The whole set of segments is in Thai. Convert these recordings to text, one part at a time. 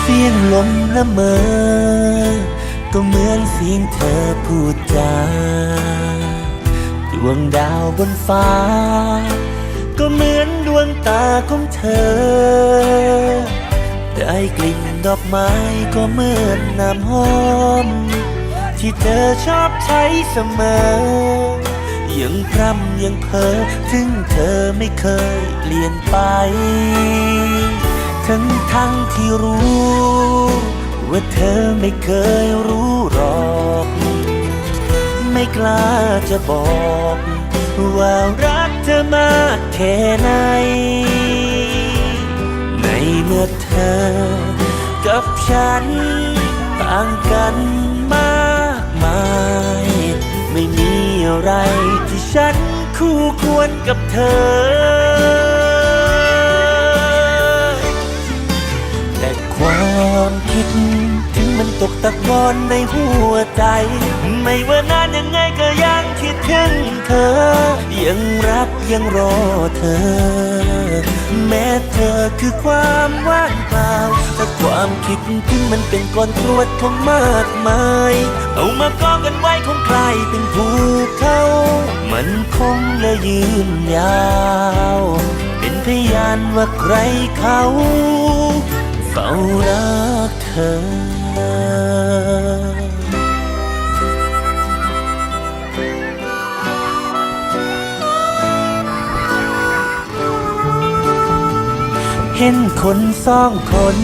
เสียงลมละเมอ ก็เหมือนเสียงเธอพูดจาดวงดาวบนฟ้า ก็เหมือนดวงตาของเธอ ดอกไม้ก็เหมือนน้ำหอม ที่เธอชอบใช้เสมอ ยังพร่ำยังเพ้อถึงเธอไม่เคยเปลี่ยนไป ทั้งทั้งที่รู้ ว่าเธอไม่เคยรู้หรอก ไม่กล้าจะบอก ว่ารักเธอมากแค่ไหนในเมื่อเธอ กับฉัน ต่างกันมากมาย ไม่มีอะไรที่ฉันคู่ควรกับเธอ แต่ความคิด ถึงมันตกตะกอนในหัวใจ ไม่ว่านานยังไงก็ยังคิดถึงเธอ ยังรักยังรอเธอ แม้เธอคือความว่างเปล่าแต่ความคิดถึงมันเป็นก้อนกรวดของมากมาย เอามากองกันไว้คงกลายเป็นภูเขามันคงและยืนยาว เป็นพยานว่าใครเขาเฝ้ารักเธอ เห็นคนสองคน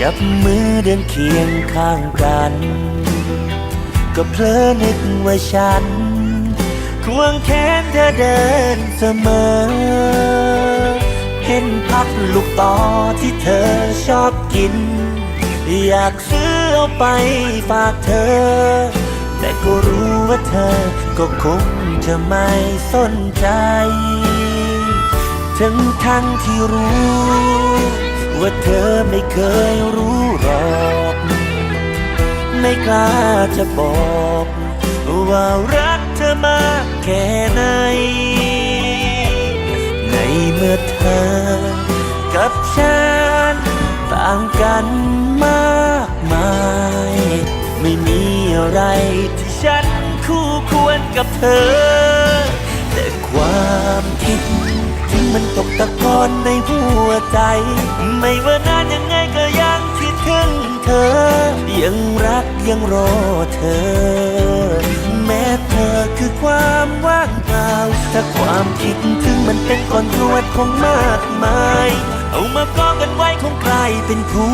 จับมือเดินเคียงข้างกัน ก็เพลอนึกว่าฉัน ควงแขนเธอเดินเสมอ เห็นพักลูกต่อที่เธอชอบกิน อยากซื้อเอาไปฝากเธอ แต่ก็รู้ว่าเธอก็คงจะไม่สนใจ ทั้งทั้งที่รู้ ว่าเธอไม่เคยรู้หรอกไม่กล้าจะบอก ว่ารักเธอมากแค่ไหน ในเมื่อเธอ กับฉัน ต่างกันมากมาย ไม่มีอะไรที่ฉันคู่ควรกับเธอ แต่ความคิด มันตกตะกอนในหัวใจ ไม่ว่านานยังไงก็ยังคิดถึงเธอ ยังรักยังรอเธอ แม้เธอคือความว่างเปล่าถ้าความคิดถึงมันเป็นก้อนกรวดของมากมาย เอามากองกันไว้คงกลายเป็นภู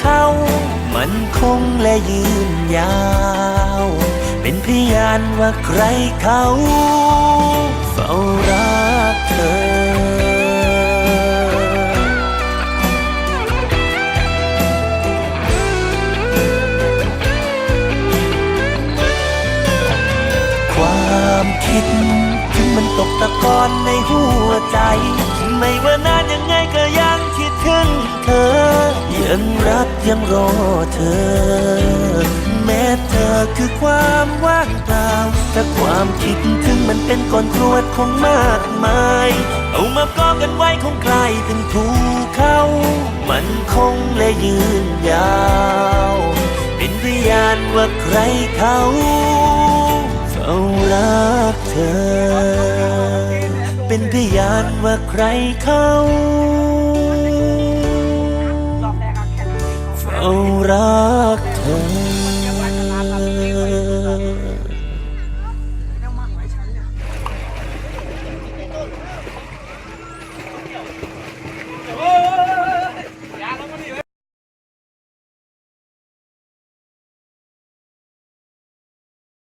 เขา มันคงและยืนยาว เป็นพยานว่าใครเขาเฝ้ารัก คิด ถึงมันตกตะกอนในหัวใจ ไม่ว่านานยังไงก็ยังคิดถึงเธอ ยังรักยังรอเธอ แม้เธอคือความว่างเปล่าแต่ความคิดถึงมันเป็นก้อนกรวดของมากมาย เอามากองกันไว้คงกลายเป็นภูเขา มันคงและยืนยาว เป็นพยานว่าใครเขา อ เป็นพยานว่าใครเขาเฝ้ารัก